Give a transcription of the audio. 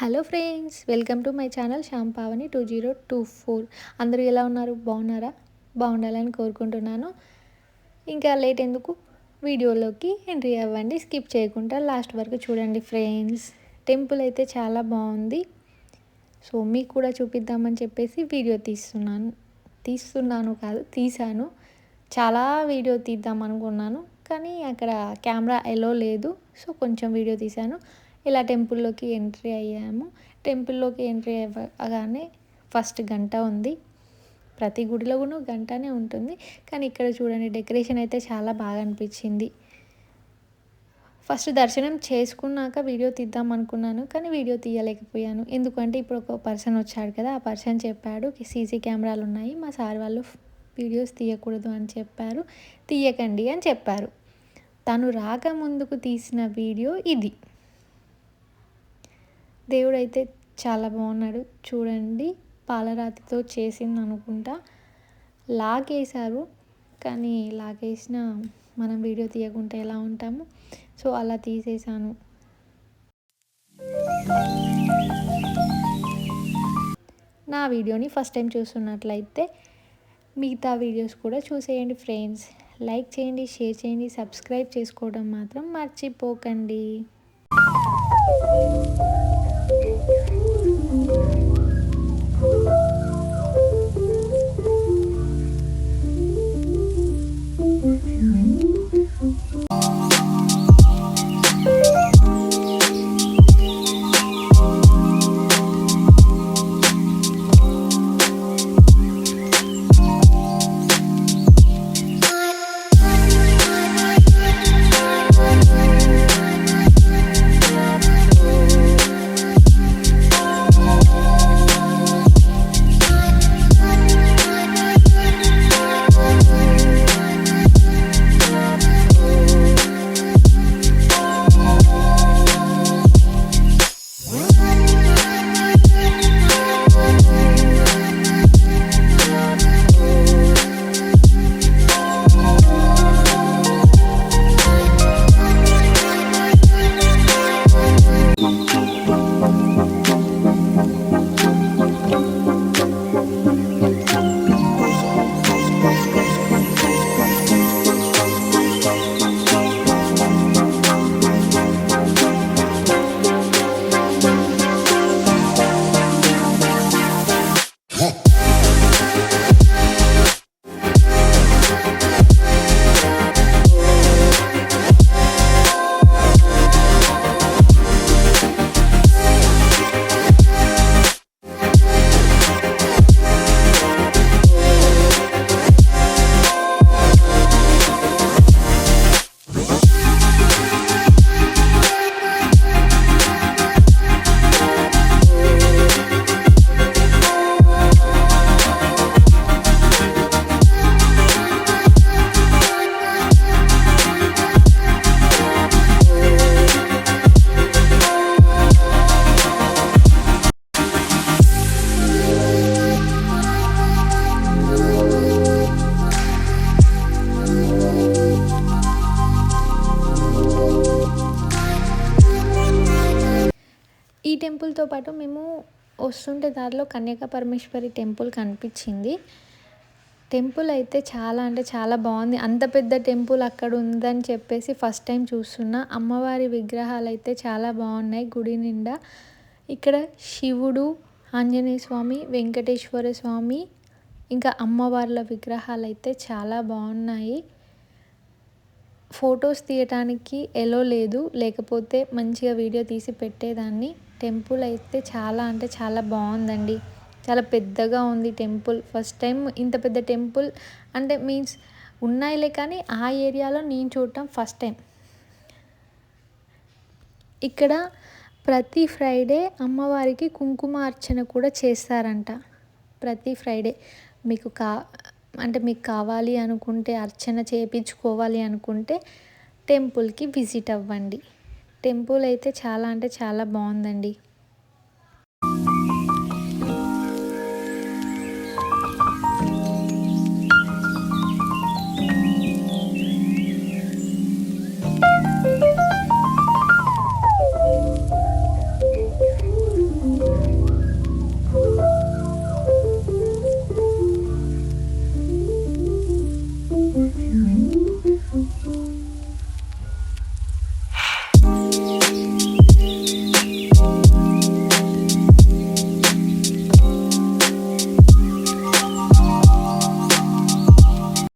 Hello friends welcome to my channel Shyam Pavani two zero two four. అందరూ ఎలా ఉన్నారు? బాగున్నారా? బాగుండాలని కోరుకుంటున్నాను. ఇంకా లేట్ ఎందుకు? వీడియోలోకి ఎంట్రీ అవ్వండి స్కిప్ చేయకుండా లాస్ట్ వరకు చూడండి ఫ్రెండ్స్. టెంపుల్ అయితే చాలా బాగుంది. సో మీకు కూడా చూపిద్దామని చెప్పేసి వీడియో తీస్తున్నాను. తీస్తున్నాను కాదు తీశాను. చాలా వీడియో తీద్దాం అనుకున్నాను కానీ అక్కడ కెమెరా ఎలో లేదు. సో కొంచెం వీడియో తీశాను. ఇలా టెంపుల్లోకి ఎంట్రీ అయ్యాము. టెంపుల్లోకి ఎంట్రీ అవ్వగానే ఫస్ట్ గంట ఉంది. ప్రతి గుడిలో కూడా గంటనే ఉంటుంది. కానీ ఇక్కడ చూడండి డెకరేషన్ అయితే చాలా బాగా అనిపించింది. ఫస్ట్ దర్శనం చేసుకున్నాక వీడియో తీద్దాం అనుకున్నాను కానీ వీడియో తీయలేకపోయాను. ఎందుకంటే ఇప్పుడు ఒక పర్సన్ వచ్చాడు కదా ఆ పర్సన్ చెప్పాడు సీసీ కెమెరాలు ఉన్నాయి మా సార్ వాళ్ళు వీడియోస్ తీయకూడదు అని చెప్పారు. తీయకండి అని చెప్పారు. తను రాక ముందుకు తీసిన వీడియో ఇది. దేవుడైతే చాలా బాగున్నాడు. చూడండి పాలరాతితో చేసింది అనుకుంటా లాగేశారు. కానీ లాగేసిన మనం వీడియో తీయకుంటే ఎలా ఉంటాము? సో అలా తీసేసాను నా వీడియోని ఫస్ట్ టైం చూస్తున్నట్లయితే మిగతా వీడియోస్ కూడా చూసేయండి ఫ్రెండ్స్. లైక్ చేయండి షేర్ చేయండి సబ్స్క్రైబ్ చేసుకోవడం మాత్రం మర్చిపోకండి. టెంపుల్తో పాటు మేము వస్తుంటే దారిలో కన్యకా పరమేశ్వరి టెంపుల్ కనిపించింది. టెంపుల్ అయితే చాలా అంటే చాలా బాగుంది. అంత పెద్ద టెంపుల్ అక్కడ ఉందని చెప్పేసి ఫస్ట్ టైం చూస్తున్నా. అమ్మవారి విగ్రహాలు అయితే చాలా బాగున్నాయి. గుడి నిండా ఇక్కడ శివుడు ఆంజనేయ స్వామి వెంకటేశ్వర స్వామి ఇంకా అమ్మవార్ల విగ్రహాలు అయితే చాలా బాగున్నాయి. ఫొటోస్ తీయటానికి ఎలో లేదు. లేకపోతే మంచిగా వీడియో తీసి పెట్టేదాన్ని. టెంపుల్ అయితే చాలా అంటే చాలా బాగుందండి. చాలా పెద్దగా ఉంది టెంపుల్. ఫస్ట్ టైం ఇంత పెద్ద టెంపుల్ అంటే మీన్స్ ఉన్నాయిలే కానీ ఆ ఏరియాలో నేను చూడటం ఫస్ట్ టైం ఇక్కడ ప్రతి ఫ్రైడే అమ్మవారికి కుంకుమ అర్చన కూడా చేస్తారంట. ప్రతి ఫ్రైడే మీకు కా అంటే మీకు కావాలి అనుకుంటే అర్చన చేయించుకోవాలి అనుకుంటే టెంపుల్కి విజిట్ అవ్వండి. టెంపుల్ అయితే చాలా అంటే చాలా బాగుందండి.